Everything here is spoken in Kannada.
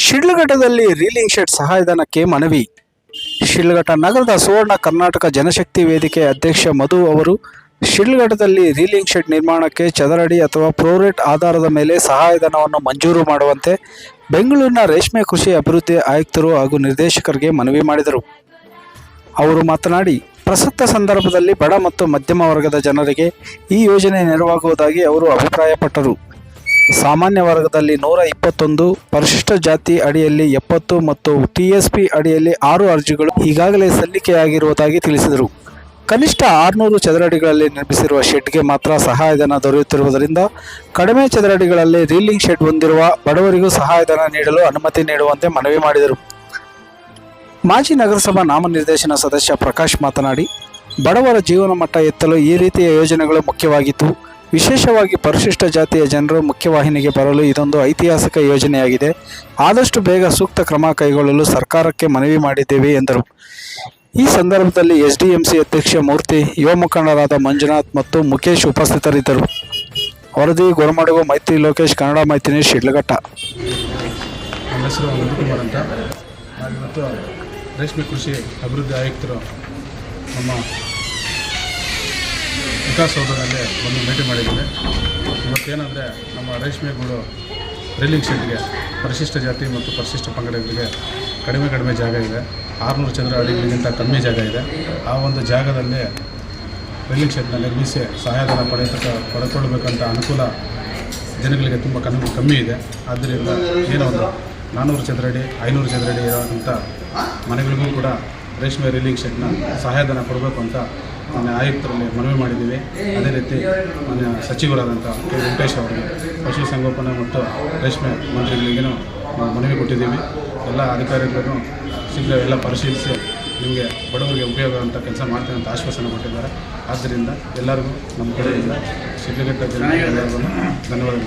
ಶಿಡ್ಲಘಟ್ಟದಲ್ಲಿ ರೀಲಿಂಗ್ ಶೆಡ್ ಸಹಾಯಧನಕ್ಕೆ ಮನವಿ. ಶಿಡ್ಲಘಟ್ಟ ನಗರದ ಸುವರ್ಣ ಕರ್ನಾಟಕ ಜನಶಕ್ತಿ ವೇದಿಕೆ ಅಧ್ಯಕ್ಷ ಮಧು ಅವರು ಶಿಡ್ಲಘಟ್ಟದಲ್ಲಿ ರೀಲಿಂಗ್ ಶೆಡ್ ನಿರ್ಮಾಣಕ್ಕೆ ಚದರಡಿ ಅಥವಾ ಪ್ರೋರೇಟ್ ಆಧಾರದ ಮೇಲೆ ಸಹಾಯಧನವನ್ನು ಮಂಜೂರು ಮಾಡುವಂತೆ ಬೆಂಗಳೂರಿನ ರೇಷ್ಮೆ ಕೃಷಿ ಅಭಿವೃದ್ಧಿ ಆಯುಕ್ತರು ಹಾಗೂ ನಿರ್ದೇಶಕರಿಗೆ ಮನವಿ ಮಾಡಿದರು. ಅವರು ಮಾತನಾಡಿ, ಪ್ರಸಕ್ತ ಸಂದರ್ಭದಲ್ಲಿ ಬಡ ಮತ್ತು ಮಧ್ಯಮ ವರ್ಗದ ಜನರಿಗೆ ಈ ಯೋಜನೆ ನೆರವಾಗುವುದಾಗಿ ಅವರು ಅಭಿಪ್ರಾಯಪಟ್ಟರು. ಸಾಮಾನ್ಯ ವರ್ಗದಲ್ಲಿ ನೂರ ಇಪ್ಪತ್ತೊಂದು, ಪರಿಶಿಷ್ಟ ಜಾತಿ ಅಡಿಯಲ್ಲಿ ಎಪ್ಪತ್ತು ಮತ್ತು ಟಿಎಸ್ಪಿ ಅಡಿಯಲ್ಲಿ ಆರು ಅರ್ಜಿಗಳು ಈಗಾಗಲೇ ಸಲ್ಲಿಕೆಯಾಗಿರುವುದಾಗಿ ತಿಳಿಸಿದರು. ಕನಿಷ್ಠ ಆರುನೂರು ಚದರಡಿಗಳಲ್ಲಿ ನಿರ್ಮಿಸಿರುವ ಶೆಡ್ಗೆ ಮಾತ್ರ ಸಹಾಯಧನ ದೊರೆಯುತ್ತಿರುವುದರಿಂದ ಕಡಿಮೆ ಚದರಡಿಗಳಲ್ಲಿ ರೀಲಿಂಗ್ ಶೆಡ್ ಹೊಂದಿರುವ ಬಡವರಿಗೂ ಸಹಾಯಧನ ನೀಡಲು ಅನುಮತಿ ನೀಡುವಂತೆ ಮನವಿ ಮಾಡಿದರು. ಮಾಜಿ ನಗರಸಭಾ ನಾಮನಿರ್ದೇಶನ ಸದಸ್ಯ ಪ್ರಕಾಶ್ ಮಾತನಾಡಿ, ಬಡವರ ಜೀವನ ಮಟ್ಟ ಎತ್ತಲು ಈ ರೀತಿಯ ಯೋಜನೆಗಳು ಮುಖ್ಯವಾಗಿದ್ದು ವಿಶೇಷವಾಗಿ ಪರಿಶಿಷ್ಟ ಜಾತಿಯ ಜನರು ಮುಖ್ಯವಾಹಿನಿಗೆ ಬರಲು ಇದೊಂದು ಐತಿಹಾಸಿಕ ಯೋಜನೆಯಾಗಿದೆ. ಆದಷ್ಟು ಬೇಗ ಸೂಕ್ತ ಕ್ರಮ ಕೈಗೊಳ್ಳಲು ಸರ್ಕಾರಕ್ಕೆ ಮನವಿ ಮಾಡಿದ್ದೇವೆ, ಎಂದರು. ಈ ಸಂದರ್ಭದಲ್ಲಿ ಎಸ್ಡಿಎಂಸಿ ಅಧ್ಯಕ್ಷ ಮೂರ್ತಿ, ಯುವ ಮುಖಂಡರಾದ ಮಂಜುನಾಥ್ ಮತ್ತು ಮುಖೇಶ್ ಉಪಸ್ಥಿತರಿದ್ದರು. ವರದಿ, ಗೊರಮಡುಗು, ಮೈತ್ರಿ ಲೋಕೇಶ್, ಕನ್ನಡ ಮೈತ್ರಿ ಶಿಡ್ಲಘಟ್ಟ. ರೇಷ್ಮೆ ಕೃಷಿ ಅಭಿವೃದ್ಧಿ ಆಯುಕ್ತರು ನಮ್ಮ ವಿಕಾಸಸೌಧದಲ್ಲಿ ಒಂದು ಭೇಟಿ ಮಾಡಿದ್ದೇವೆ ಇವತ್ತೇನೆಂದರೆ ನಮ್ಮ ರೇಷ್ಮೆಗಳು ರೈಲಿಂಗ್ ಶೆಡ್ಗೆ ಪರಿಶಿಷ್ಟ ಜಾತಿ ಮತ್ತು ಪರಿಶಿಷ್ಟ ಪಂಗಡಗಳಿಗೆ ಕಡಿಮೆ ಕಡಿಮೆ ಜಾಗ ಇದೆ. ಆರುನೂರು ಚದರ ಅಡಿಗಳಿಗಿಂತ ಕಮ್ಮಿ ಜಾಗ ಇದೆ. ಆ ಒಂದು ಜಾಗದಲ್ಲಿ ರೈಲಿಂಗ್ ಶೆಡ್ನ ನಿರ್ಮಿಸಿ ಸಹಾಯಧನ ಪಡೆಯತಕ್ಕ ಪಡೆದುಕೊಳ್ಬೇಕಂತ ಅನುಕೂಲ ಜನಗಳಿಗೆ ತುಂಬ ಕಮ್ಮಿ ಕಮ್ಮಿ ಇದೆ. ಆದ್ದರಿಂದ ಏನೋ ಒಂದು ನಾನ್ನೂರು ಚದರಡಿ ಐನೂರು ಚದರಡಿ ಇರೋಂಥ ಮನೆಗಳಿಗೂ ಕೂಡ ರೇಷ್ಮೆ ರೀಲಿಂಗ್ ಶೆಡ್ನ ಸಹಾಯಧನ ಕೊಡಬೇಕು ಅಂತ ಮಾನ್ಯ ಆಯುಕ್ತರಲ್ಲಿ ಮನವಿ ಮಾಡಿದ್ದೀವಿ. ಅದೇ ರೀತಿ ಮಾನ್ಯ ಸಚಿವರಾದಂಥ ಕೆ. ವೆಂಕಟೇಶ್ ಅವರಿಗೆ ಪಶುಸಂಗೋಪನೆ ಮತ್ತು ರೇಷ್ಮೆ ಮಂತ್ರಿಗಳಿಗೇನು ನಾವು ಮನವಿ ಕೊಟ್ಟಿದ್ದೀವಿ. ಎಲ್ಲ ಅಧಿಕಾರಿಗಳನ್ನು ಶೀಘ್ರ ಎಲ್ಲ ಪರಿಶೀಲಿಸಿ ನಿಮಗೆ ಬಡವರಿಗೆ ಉಪಯೋಗ ಅಂತ ಕೆಲಸ ಮಾಡ್ತೇನೆ ಅಂತ ಆಶ್ವಾಸನೆ ಕೊಟ್ಟಿದ್ದಾರೆ. ಆದ್ದರಿಂದ ಎಲ್ಲರಿಗೂ ನಮ್ಮ ಕಡೆಯಿಂದ ಸಿದ್ಧಗಟ್ಟ ಧನ್ಯವಾದಗಳು.